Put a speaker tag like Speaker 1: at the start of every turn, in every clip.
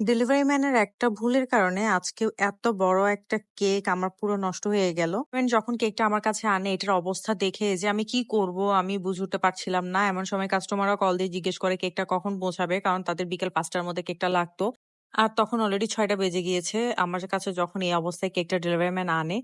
Speaker 1: Delivery ম্যানের একটা ভুলের কারণে আজকে এত বড় একটা কেক আমার পুরো নষ্ট হয়ে গেল। যখন কেকটা আমার কাছে আনে এটার অবস্থা দেখে যে আমি কি করব আমি বুঝে উঠতে পারছিলাম না। এমন সময় কাস্টমাররা কল দিয়ে জিজ্ঞেস করে কেকটা কখন পৌঁছাবে কারণ তাদের বিকেল ৫ টার মধ্যে কেকটা লাগতো। আর তখন অলরেডি ছয়টা বেজে গিয়েছে। আমার কাছে যখন এই অবস্থায় কেকটা ডেলিভারি ম্যান আনে,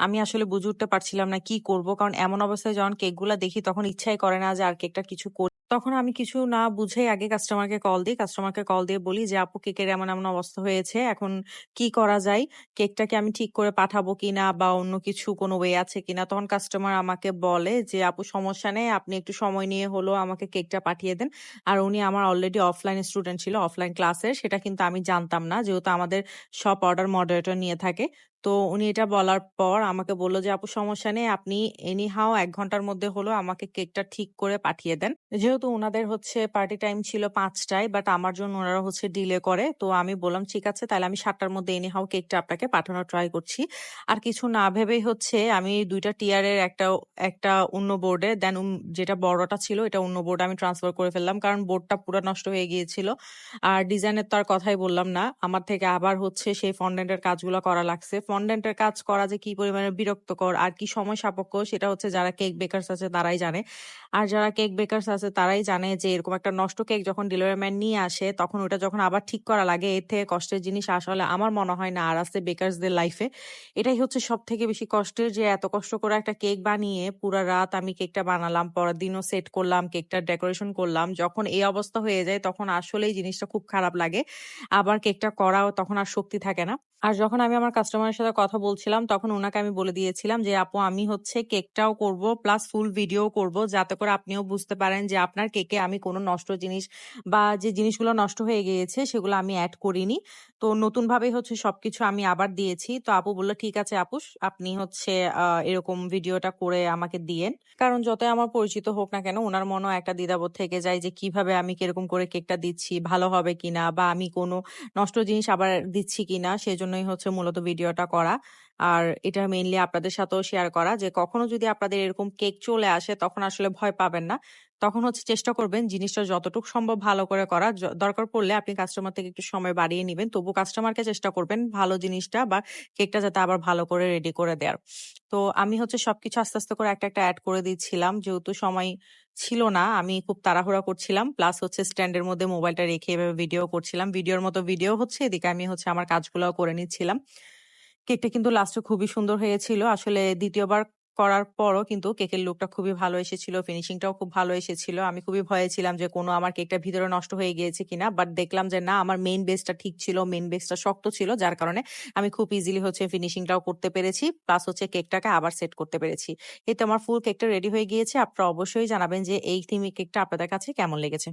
Speaker 1: আমি আসলে বুঝে উঠতে পারছিলাম না কি করব। কারণ এমন অবস্থায় যখন কেকগুলা দেখি তখন ইচ্ছাই করে না যে আর কেকটা কিছু করি। তখন আমি কিছু না বুঝেই আগে কাস্টমারকে কল দিই। কাস্টমারকে কল দিয়ে বলি যে, "আপু কেকের এমন, এমন অবস্থা হয়েছে। এখন কি করা যায়? কেকটা কি আমি ঠিক করে পাঠাবো কিনা বা অন্য কিছু কোনো ওয়ে আছে কিনা?" তখন কাস্টমার আমাকে বলে যে, "আপু সমস্যা নেই। আপনি একটু সময় নিয়ে হলেও আমাকে কেকটা পাঠিয়ে দেন।" আর উনি আমার অলরেডি অফলাইন স্টুডেন্ট ছিল, অফলাইন ক্লাসের। সেটা কিন্তু আমি জানতাম না। যেহেতু আমাদের সব অর্ডার মডারেটর নিয়ে থাকে। তো উনি এটা বলার পর আমাকে বলল যে, "আপু সমস্যা নেই। আপনি এনি হাউ ১ ঘণ্টার মধ্যে হলেও আমাকে কেকটা ঠিক করে পাঠিয়ে দেন।" যেহেতু ওনাদের হচ্ছে পার্টি টাইম ছিল পাঁচটায় বাট আমার জন্য ওনারা হচ্ছে ডিলে করে। তো আমি বললাম, "ঠিক আছে তাহলে আমি সাতটার মধ্যে এনি হাউ কেকটা আপনাকে পাঠানোর ট্রাই করছি।" আর কিছু না ভেবেই হচ্ছে আমি দুইটা টিয়ারের একটা একটা অন্য বোর্ডে দেন যেটা বড়টা ছিল এটা অন্য বোর্ডে আমি ট্রান্সফার করে ফেললাম। কারণ বোর্ডটা পুরো নষ্ট হয়ে গিয়েছিল। আর ডিজাইনের তো আর কথাই বললাম না। আমার থেকে আবার হচ্ছে সেই ফন্ডেন্টের কাজগুলো করা লাগছে। ফন্ডেন্ট এর কাজ করা যে কি পরিমাণে বিরক্তকর আর কি সময় সাপেক্ষ সেটা হচ্ছে যারা কেক বেকারস আছে তারাই জানে। আর যারা কেক বেকারস আছে তারাই জানে যে এরকম একটা নষ্ট কেক যখন ডেলিভারি ম্যান নিয়ে আসে তখন ওটা যখন আবার ঠিক করা লাগে এর থেকে কষ্টের জিনিস আসলে আমার মনে হয় না আর আছে বেকারসদের লাইফে। এটাই হচ্ছে সবথেকে বেশি কষ্টের যে এত কষ্ট করে একটা কেক বানিয়ে পুরা রাত আমি কেকটা বানালাম। পরের দিনও সেট করলাম, কেকটার ডেকোরেশন করলাম। যখন এই অবস্থা হয়ে যায় তখন আসলেই জিনিসটা খুব খারাপ লাগে। আবার কেকটা করাও তখন আর শক্তি থাকে না। আর যখন আমি আমার কাস্টমারের সাথে কথা বলছিলাম তখন ওনাকে আমি বলে দিয়েছিলাম যে, "আপু আমি হচ্ছে কেকটাও করব প্লাস ফুল ভিডিও করব যাতে করে আপনিও বুঝতে পারেন যে আপনার কেকে আমি কোনো নষ্ট জিনিস বা যে জিনিসগুলো নষ্ট হয়ে গিয়েছে সেগুলো আমি এড করিনি। তো নতুনভাবেই হচ্ছে সবকিছু আমি আবার দিয়েছি।" তো আপু বলল "ঠিক আছে আপু আপনি হচ্ছে এরকম ভিডিওটা করে আমাকে দিয়েন।" কারণ যতই আমার পরিচিত হোক না কেন ওনার মনেও একটা দ্বিধাবোধ থেকে যায় যে কীভাবে আমি কীরকম করে কেকটা দিচ্ছি, ভালো হবে কিনা বা আমি কোনো নষ্ট জিনিস আবার দিচ্ছি কিনা সেজন্যই হচ্ছে মূলত ভিডিওটা করা। আর এটা মেইনলি আপনাদের সাথেও শেয়ার করা যে কখনো যদি আপনাদের এরকম কেক চলে আসে তখন আসলে ভয় পাবেন না। তখন হচ্ছে চেষ্টা করবেন জিনিসটা যতটুকু সম্ভব ভালো করে করা দরকার পড়লে আপনি কাস্টমার থেকে একটু সময় বাড়িয়ে নিবেন। তবু কাস্টমারকে চেষ্টা করবেন ভালো জিনিসটা বা কেকটা যাতে আবার ভালো করে রেডি করে দেয়ার। তো আমি হচ্ছে সবকিছু আস্তে, আস্তে করে একটা, একটা অ্যাড করে দিচ্ছিলাম। যেহেতু সময় ছিল না আমি খুব তাড়াহুড়া করছিলাম। প্লাস হচ্ছে স্ট্যান্ডের মধ্যে মোবাইলটা রেখে এভাবে ভিডিও করছিলাম। ভিডিওর মতো ভিডিও হচ্ছে এদিকে আমি হচ্ছে আমার কাজগুলাও করে নিচ্ছিলাম। কেকটা কিন্তু লাস্টে খুবই সুন্দর হয়েছিল। আসলে দ্বিতীয়বার করার পরও কিন্তু কেকের লুকটা খুবই ভালো এসেছিল। ফিনিশিংটাও খুব ভালো এসেছিল। আমি খুবই ভয়ে ছিলাম যে কোনো আমার কেকটা ভিতরে নষ্ট হয়ে গিয়েছে কিনা। বাট দেখলাম যে না, আমার মেইন বেসটা ঠিক ছিল। মেইন বেসটা শক্ত ছিল। যার কারণে আমি খুব ইজিলি হচ্ছে ফিনিশিংটাও করতে পেরেছি। প্লাস হচ্ছে কেকটাকে আবার সেট করতে পেরেছি। এই তো আমার ফুল কেকটা রেডি হয়ে গিয়েছে। আপনারা অবশ্যই জানাবেন যে এই থিমি কেকটা আপনাদের কাছে কেমন লেগেছে।